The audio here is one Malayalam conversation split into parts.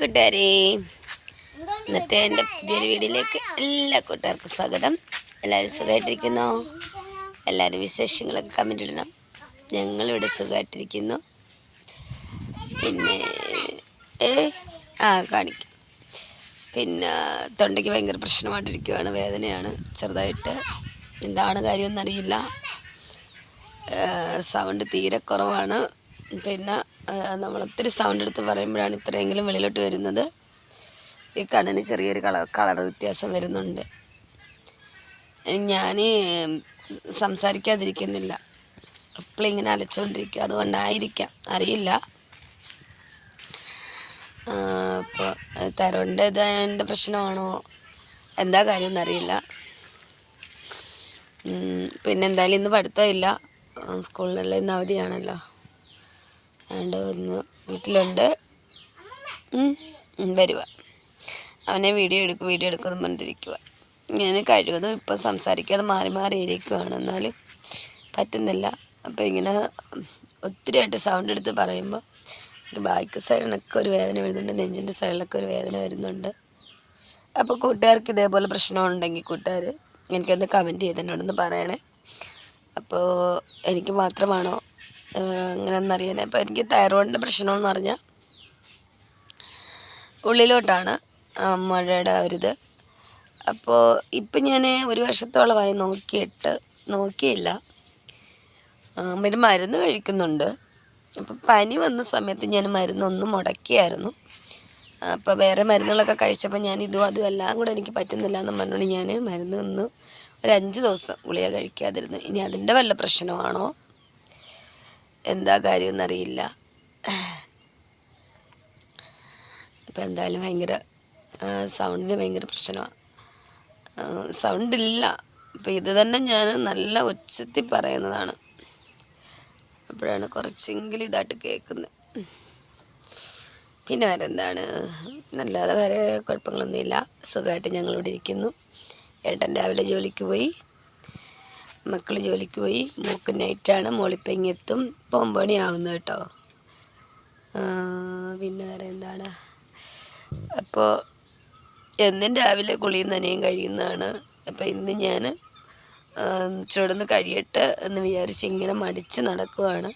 കൂട്ടുകാരെ ഇന്നത്തെ എന്റെ പുതിയൊരു വീഡിയോയിലേക്ക് എല്ലാ കൂട്ടുകാർക്കും സ്വാഗതം. എല്ലാവരും സുഖമായിട്ടിരിക്കുന്നു? എല്ലാവരും വിശേഷങ്ങളൊക്കെ കമന്റ് ഇടണം. ഞങ്ങളിവിടെ സുഖമായിട്ടിരിക്കുന്നു. പിന്നെ ഏ? ആ കാണിക്കും. പിന്നെ തൊണ്ടയ്ക്ക് ഭയങ്കര പ്രശ്നമായിട്ടിരിക്കുകയാണ് വേദനയാണ് ചെറുതായിട്ട്. എന്താണ് കാര്യമെന്നറിയില്ല. സൗണ്ട് തീരെ കുറവാണ്. പിന്നെ നമ്മൾ ഒത്തിരി സൗണ്ട് എടുത്ത് പറയുമ്പോഴാണ് ഇത്രയെങ്കിലും വെളിയിലോട്ട് വരുന്നത്. ഈ കണ്ണിന് ചെറിയൊരു കളർ കളർ വ്യത്യാസം വരുന്നുണ്ട്. ഞാൻ സംസാരിക്കാതിരിക്കുന്നില്ല. ഇങ്ങനെ അലച്ചുകൊണ്ടിരിക്കുക അതുകൊണ്ടായിരിക്കാം. അറിയില്ല. അപ്പോൾ തരോണ്ട് ഇതായതിന്റെ പ്രശ്നമാണോ? എന്താ കാര്യം എന്നറിയില്ല. പിന്നെ എന്തായാലും ഇന്ന് പഠിത്തമില്ല. സ്കൂളിലെല്ലാം ഇന്ന് അവധിയാണല്ലോ. അതുകൊണ്ട് ഒന്ന് വീട്ടിലുണ്ട്. വരുവ. അവനെ വീഡിയോ എടുക്കും വീഡിയോ എടുക്കുമെന്ന് പറഞ്ഞിരിക്കുക ഞാൻ കഴിവതും ഇപ്പം സംസാരിക്കാതെ മാറി മാറി ഇരിക്കുകയാണ് എന്നാലും പറ്റുന്നില്ല. അപ്പോൾ ഇങ്ങനെ ഒത്തിരിയായിട്ട് സൗണ്ട് എടുത്ത് പറയുമ്പോൾ ബാക്ക് സൈഡിനൊക്കെ ഒരു വേദന വരുന്നുണ്ട്. നെഞ്ചിന്റെ സൈഡിലൊക്കെ ഒരു വേദന വരുന്നുണ്ട്. അപ്പോൾ കൂട്ടുകാർക്ക് ഇതേപോലെ പ്രശ്നമുണ്ടെങ്കിൽ കൂട്ടുകാർ എനിക്കൊന്ന് കമന്റ് ചെയ്തിട്ടുണ്ടെന്ന് പറയണേ. അപ്പോൾ എനിക്ക് മാത്രമാണോ അങ്ങനെയെന്നറിയാൻ അപ്പോൾ എനിക്ക് തൈറോയിഡിന്റെ പ്രശ്നമെന്ന് പറഞ്ഞാൽ ഉള്ളിലോട്ടാണ് മഴയുടെ ഒരിത് അപ്പോൾ ഇപ്പം ഞാൻ ഒരു വർഷത്തോളമായി നോക്കിയിട്ട് നോക്കിയില്ല. പിന്നെ മരുന്ന് കഴിക്കുന്നുണ്ട്. അപ്പം പനി വന്ന സമയത്ത് ഞാൻ മരുന്നൊന്നും മുടക്കിയായിരുന്നു. അപ്പോൾ വേറെ മരുന്നുകളൊക്കെ കഴിച്ചപ്പോൾ ഞാൻ ഇതും അതും എല്ലാം കൂടെ എനിക്ക് പറ്റുന്നില്ല എന്ന് പറഞ്ഞുകൊണ്ട് ഞാൻ മരുന്ന് ഒന്ന് ഒരു അഞ്ച് ദിവസം ഗുളിക കഴിക്കാതിരുന്നു. ഇനി അതിന്റെ വല്ല പ്രശ്നമാണോ? എന്താ കാര്യമെന്നറിയില്ല അപ്പോൾ എന്തായാലും ഭയങ്കര സൗണ്ടിന് ഭയങ്കര പ്രശ്നമാണ് സൗണ്ട് ഇല്ല. അപ്പോൾ ഇത് തന്നെ ഞാൻ നല്ല ഉച്ചത്തിൽ പറയുന്നതാണ്. അപ്പോഴാണ് കുറച്ചെങ്കിലും ഇതായിട്ട് കേൾക്കുന്നത് പിന്നെ വേറെ എന്താണ് അല്ലാതെ വേറെ കുഴപ്പങ്ങളൊന്നുമില്ല. സുഖമായിട്ട് ഞങ്ങളിവിടെ ഇരിക്കുന്നു. ഏട്ടൻ രാവിലെ ജോലിക്ക് പോയി. മക്കൾ ജോലിക്ക് പോയി. മൂക്ക് നൈറ്റാണ് മോളിപ്പം ഇങ്ങെത്തും ഇപ്പോൾ മണിയാവുന്നു കേട്ടോ. പിന്നെ വേറെ എന്താണ്? അപ്പോൾ എന്നും രാവിലെ കുളിയും നനയും കഴിയുന്നതാണ്. അപ്പോൾ ഇന്ന് ഞാൻ ചുടന്ന് കഴിയട്ടെ എന്ന് വിചാരിച്ച് ഇങ്ങനെ മടിച്ച് നടക്കുവാണ്.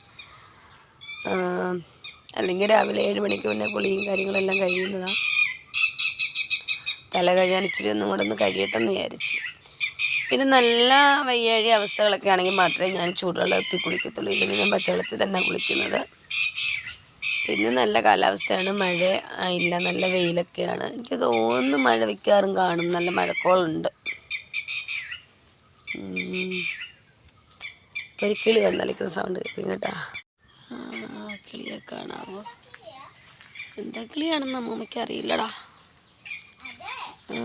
അല്ലെങ്കിൽ രാവിലെ ഏഴ് മണിക്ക് മുന്നേ കുളിയും കാര്യങ്ങളെല്ലാം കഴിയുന്നതാണ് തല കഴിയാൻ ഇച്ചിരി ഒന്നും കൂടെ ഒന്ന് കഴിയട്ടെ എന്ന് വിചാരിച്ചു. പിന്നെ നല്ല വയ്യാഴി അവസ്ഥകളൊക്കെ ആണെങ്കിൽ മാത്രമേ ഞാൻ ചൂടുവെള്ളത്തിൽ കുളിക്കത്തുള്ളൂ ഇല്ലെങ്കിൽ ഞാൻ പച്ചവെള്ളത്തിൽ തന്നെ കുളിക്കുന്നത്. പിന്നെ നല്ല കാലാവസ്ഥയാണ്. മഴ ഇല്ല നല്ല വെയിലൊക്കെയാണ്. എനിക്ക് തോന്നുന്നു മഴ മിക്കവാറും കാണും. നല്ല മഴക്കോളുണ്ട്. ഒരു കിളി വന്നലിക്കുന്ന സൗണ്ട് കേൾക്കും കേട്ടാ. കിളിയെ കാണാവോ? എന്താ കിളിയാണെന്ന് അമ്മമ്മയ്ക്ക് അറിയില്ലടാ. ആ.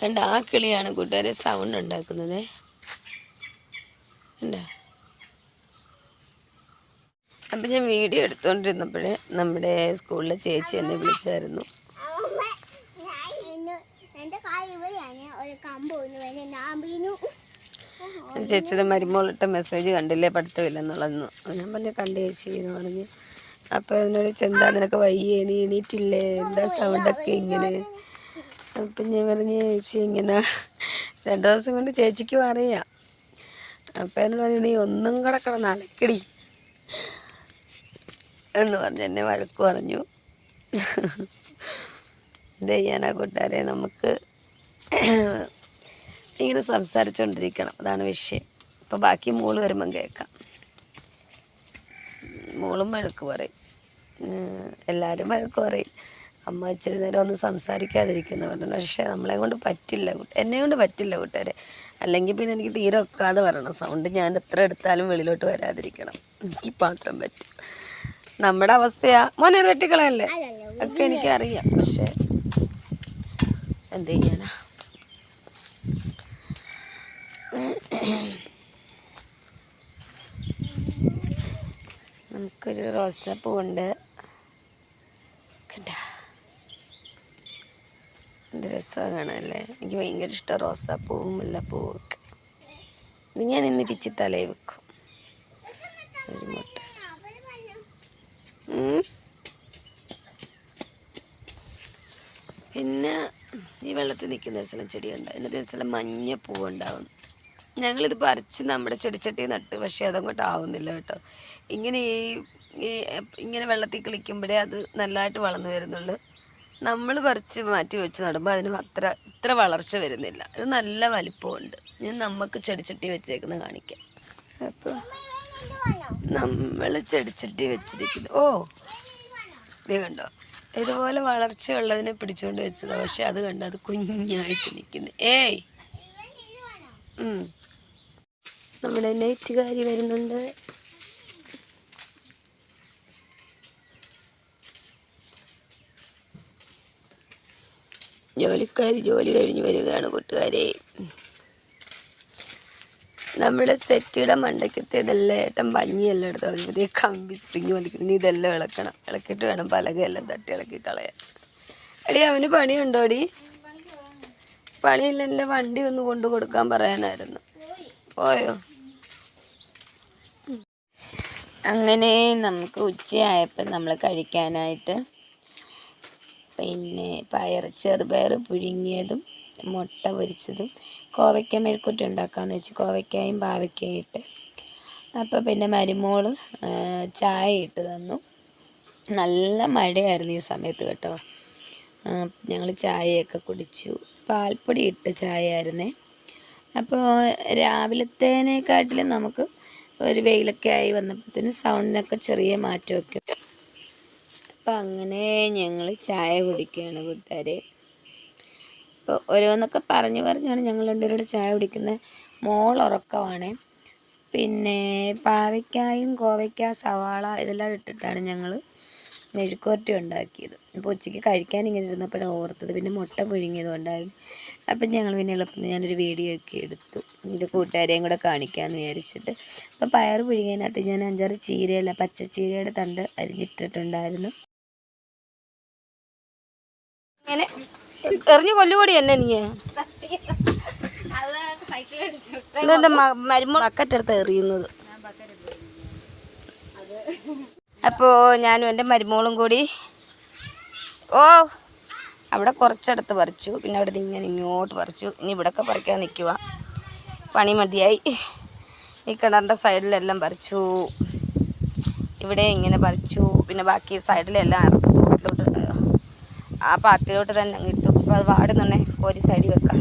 കണ്ട ആ കിളിയാണ് കൂട്ടുകാരെ സൗണ്ട് ഉണ്ടാക്കുന്നത്. കണ്ട? അപ്പം ഞാൻ വീഡിയോ എടുത്തോണ്ടിരുന്നപ്പോഴേ നമ്മുടെ സ്കൂളിലെ ചേച്ചി എന്നെ വിളിച്ചായിരുന്നു. ചേച്ചിയുടെ മരുമോളിട്ട മെസ്സേജ് കണ്ടില്ലേ? പഠിത്തമില്ലെന്നുള്ളതെന്ന്. ഞാൻ പറഞ്ഞു കണ്ടു ചേച്ചി എന്ന് പറഞ്ഞു. അപ്പോൾ അതിനോട് ചെന്താ നിനക്ക് വയ്യേ? നീ എണീറ്റില്ലേ? എന്താ സൗണ്ടൊക്കെ ഇങ്ങനെ? അപ്പം ഞാൻ പറഞ്ഞു ചേച്ചി ഇങ്ങനെ രണ്ട് ദിവസം കൊണ്ട് ചേച്ചിക്ക് അറിയാം. അപ്പം എന്ന് പറഞ്ഞു നീ ഒന്നും കൂടെ കിടന്ന് അലക്കടി. എന്ന് പറഞ്ഞ് എന്നെ വഴക്ക് പറഞ്ഞു. എന്ത് ചെയ്യാനാ കൂട്ടുകാരെ നമുക്ക് ഇങ്ങനെ സംസാരിച്ചുകൊണ്ടിരിക്കണം അതാണ് വിഷയം. അപ്പോൾ ബാക്കി മോൾ വരുമ്പം കേൾക്കാം. മോളും വഴക്ക് പറയും. എല്ലാവരും വഴക്ക് പറയും. അമ്മ ഇച്ചിരി നേരം ഒന്ന് സംസാരിക്കാതിരിക്കുന്നു പറഞ്ഞു പക്ഷേ നമ്മളെ കൊണ്ട് പറ്റില്ല എന്നെ കൊണ്ട് പറ്റില്ല കൂട്ടുകാരെ. അല്ലെങ്കിൽ പിന്നെ എനിക്ക് തീരെ ഒക്കാതെ വരണം. സൗണ്ട് ഞാൻ എത്ര എടുത്താലും വെളിയിലോട്ട് വരാതിരിക്കണം. എനിക്ക് മാത്രം പറ്റും. നമ്മുടെ അവസ്ഥയാ. മോനെ വെട്ടിക്കളയല്ലേ? ഒക്കെ എനിക്കറിയാം. പക്ഷേ എന്ത് ചെയ്യാനാ? നമുക്കൊരു റോസാപ്പൂവുണ്ട്. കണ്ട കാണാനല്ലേ എനിക്ക് ഭയങ്കര ഇഷ്ടമാണ് റോസാപ്പൂവും മുല്ലപ്പൂവൊക്കെ ഇത് ഞാൻ ഇന്ന് പിച്ചി തലയിൽ വെക്കും. പിന്നെ ഈ വെള്ളത്തിൽ നിൽക്കുന്ന ദിവസം ചെടിയുണ്ട്. അതിന്റെ ദിവസം മഞ്ഞ പൂവുണ്ടാവും. ഞങ്ങളിത് പറിച്ച് നമ്മുടെ ചെടിച്ചട്ടി നട്ട് പക്ഷേ അതങ്ങോട്ട് ആവുന്നില്ല കേട്ടോ. ഇങ്ങനെ ഈ ഇങ്ങനെ വെള്ളത്തിൽ കളിക്കുമ്പോഴേ അത് നല്ലതായിട്ട് വളർന്നു വരുന്നുള്ളൂ. നമ്മൾ പറിച്ച് മാറ്റി വെച്ച് നടുമ്പോൾ അതിന് അത്ര ഇത്ര വളർച്ച വരുന്നില്ല. ഇത് നല്ല വലിപ്പമുണ്ട്. ഞാൻ നമുക്ക് ചെടിച്ചട്ടി വെച്ചേക്കുന്ന കാണിക്കാം. അപ്പോൾ നമ്മൾ ചെടിച്ചട്ടി വെച്ചിരിക്കുന്നു. ഓ ഇത് കണ്ടോ? ഇതുപോലെ വളർച്ചയുള്ളതിനെ പിടിച്ചുകൊണ്ട് വെച്ചത്. പക്ഷെ അത് കണ്ടോ അത് കുഞ്ഞായിട്ട് നിൽക്കുന്നു ഏയ്. നമ്മുടെ നെയ്റ്റുകാരി വരുന്നുണ്ട്. ജോലിക്കാരി ജോലി കഴിഞ്ഞ് വരികയാണ് കൂട്ടുകാരെ. നമ്മുടെ സെറ്റിയുടെ മണ്ടയ്ക്കത്തെ ഇതെല്ലാം ഏട്ടൻ എടുത്താൽ എടുത്ത് കളഞ്ഞു കമ്പി സ്പ്രിങ് വലിക്കുന്നു ഇതെല്ലാം ഇളക്കണം. ഇളക്കിയിട്ട് വേണം പലകയെല്ലാം തട്ടി ഇളക്കി കളയാൻ. എടി അവന് പണിയുണ്ടോടി പണിയില്ല എന്റെ വണ്ടി ഒന്ന് കൊണ്ടു കൊടുക്കാൻ പറയാനായിരുന്നു. പോയോ? അങ്ങനെ നമുക്ക് ഉച്ചയായപ്പോൾ നമ്മൾ കഴിക്കാനായിട്ട് പിന്നെ പയർ ചെറുപയർ പുഴുങ്ങിയതും മുട്ട പൊരിച്ചതും കോവയ്ക്ക മെഴുക്കുറ്റി ഉണ്ടാക്കാമെന്ന് വെച്ച് കോവയ്ക്കായും പാവയ്ക്കായും ഇട്ട്. അപ്പോൾ പിന്നെ മരുമോൾ ചായ ഇട്ട് തന്നു. നല്ല മഴയായിരുന്നു ഈ സമയത്ത് കേട്ടോ. ഞങ്ങൾ ചായയൊക്കെ കുടിച്ചു. പാൽപ്പൊടി ഇട്ട് ചായ ആയിരുന്നേ അപ്പോൾ രാവിലത്തേനെക്കാട്ടിലും നമുക്ക് ഒരു വെയിലൊക്കെ ആയി വന്നപ്പോഴത്തേന് സൗണ്ടിനൊക്കെ ചെറിയ മാറ്റമൊക്കെ അപ്പം അങ്ങനെ ഞങ്ങൾ ചായ കുടിക്കുകയാണ് കൂട്ടുകാരെ. ഇപ്പോൾ ഓരോന്നൊക്കെ പറഞ്ഞു പറഞ്ഞാണ് ഞങ്ങൾ രണ്ടുപേരോട് ചായ കുടിക്കുന്നത് മോൾ ഉറക്കമാണ് പിന്നെ പാവയ്ക്കായും കോവയ്ക്ക സവാള ഇതെല്ലാം ഇട്ടിട്ടാണ് ഞങ്ങൾ മെഴുക്കുവരട്ടി ഉണ്ടാക്കിയത്. അപ്പോൾ ഉച്ചയ്ക്ക് കഴിക്കാൻ ഇങ്ങനെ ഇരുന്നപ്പോഴാണ് ഓർത്തത്. പിന്നെ മുട്ട പുഴുങ്ങിയത് ഉണ്ടായിരുന്നു അപ്പം ഞങ്ങൾ പിന്നെ എളുപ്പം ഞാനൊരു വീഡിയോ ഒക്കെ എടുത്തു. എന്റെ കൂട്ടുകാരെയും കൂടെ കാണിക്കാമെന്ന് വിചാരിച്ചിട്ട്. അപ്പോൾ പയർ പുഴുങ്ങിയതിനകത്ത് ഞാൻ അഞ്ചാറ് ചീരയല്ല പച്ചച്ചീരയുടെ തണ്ട് അരിഞ്ഞിട്ടിട്ടുണ്ടായിരുന്നു. എറിഞ്ഞു കൊല്ലുകൂടി എന്നെ നീ. എന്റെ മരുമ ബക്കറ്റ് എടുത്ത് എറിയുന്നത്. അപ്പോ ഞാനും എന്റെ മരുമോളും കൂടി ഓ അവിടെ കുറച്ചെടുത്ത് പറിച്ചു. പിന്നെ അവിടെ നിന്ന് ഇങ്ങനെ ഇങ്ങോട്ട് പറിച്ചു. ഇനി ഇവിടെയൊക്കെ പറിക്കാൻ നിൽക്കുക പണി മതിയായി. ഈ കിണറിന്റെ സൈഡിലെല്ലാം പറിച്ചു. ഇവിടെ ഇങ്ങനെ പറിച്ചു. പിന്നെ ബാക്കി സൈഡിലെല്ലാം ആ പാത്തിലോട്ട് തന്നെ അങ്ങ് ഇട്ടു. അപ്പോൾ അത് വാടുന്നുണ്ടേ ഒരു സൈഡിൽ വെക്കാം.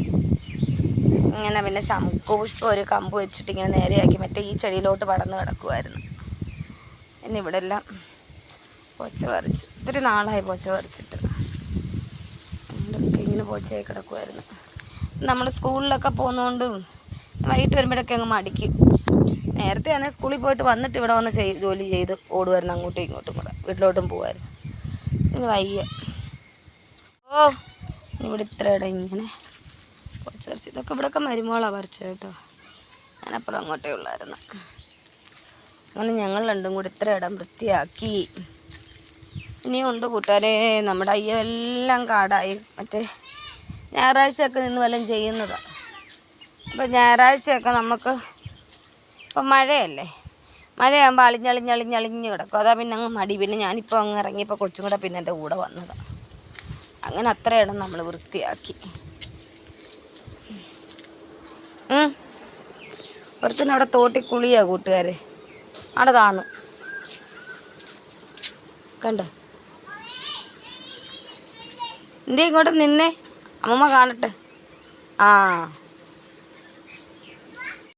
ഇങ്ങനെ പിന്നെ ശംഖു ഒരു കമ്പ് വെച്ചിട്ട് ഇങ്ങനെ നേരെയാക്കി മറ്റേ ഈ ചെടിയിലോട്ട് പടന്ന് കിടക്കുമായിരുന്നു പിന്നെ ഇവിടെ എല്ലാം പോച്ച പറിച്ചു. ഇത്തിരി നാളായി പോച്ച പറിച്ചിട്ട്. ഇങ്ങനെ പോച്ചയായി കിടക്കുമായിരുന്നു നമ്മൾ സ്കൂളിലൊക്കെ പോകുന്നതുകൊണ്ടും വൈകിട്ട് വരുമ്പോഴൊക്കെ അങ്ങ് മടിക്കും. നേരത്തെ ആണെങ്കിൽ സ്കൂളിൽ പോയിട്ട് വന്നിട്ട് ഇവിടെ വന്ന് ചെയ് ജോലി ചെയ്ത് ഓടുമായിരുന്നു അങ്ങോട്ടും ഇങ്ങോട്ടും കൂടെ. വീട്ടിലോട്ടും പോകുമായിരുന്നു ഇനി വയ്യ. ഓ ഇവിടെ ഇത്ര ഇടം ഇങ്ങനെ കുറച്ച് പറിച്ചു ഇതൊക്കെ ഇവിടെയൊക്കെ മരുമോളാണ് പറിച്ചത് കേട്ടോ. ഞാനപ്പുറം അങ്ങോട്ടേ ഉള്ളായിരുന്നു. അങ്ങനെ ഞങ്ങൾ രണ്ടും കൂടി ഇത്ര ഇടം വൃത്തിയാക്കി. ഇനിയും ഉണ്ട് കൂട്ടുകാരെ. നമ്മുടെ അയ്യോ എല്ലാം കാടായി. മറ്റേ ഞായറാഴ്ചയൊക്കെ നിന്ന് വല്ലതും ചെയ്യുന്നതാണ് അപ്പോൾ ഞായറാഴ്ചയൊക്കെ നമുക്ക് ഇപ്പം മഴയല്ലേ? മഴയാകുമ്പോൾ അളിഞ്ഞളിഞ്ഞളിഞ്ഞളിഞ്ഞ് കിടക്കും. അതാ പിന്നെ അങ്ങ് മടി. പിന്നെ ഞാനിപ്പോൾ അങ്ങ് ഇറങ്ങിയപ്പോൾ കൊച്ചും കൂടെ പിന്നെ എന്റെ കൂടെ വന്നതാണ് അങ്ങനെ അത്ര ഇടം നമ്മൾ വൃത്തിയാക്കി അവിടെ തോട്ടി കുളിയാ കൂട്ടുകാരെ. അവിടെ താന്നു കണ്ട? എന്തേ ഇങ്ങോട്ട് നിന്നേ? അമ്മമ്മ കാണട്ടെ. ആ.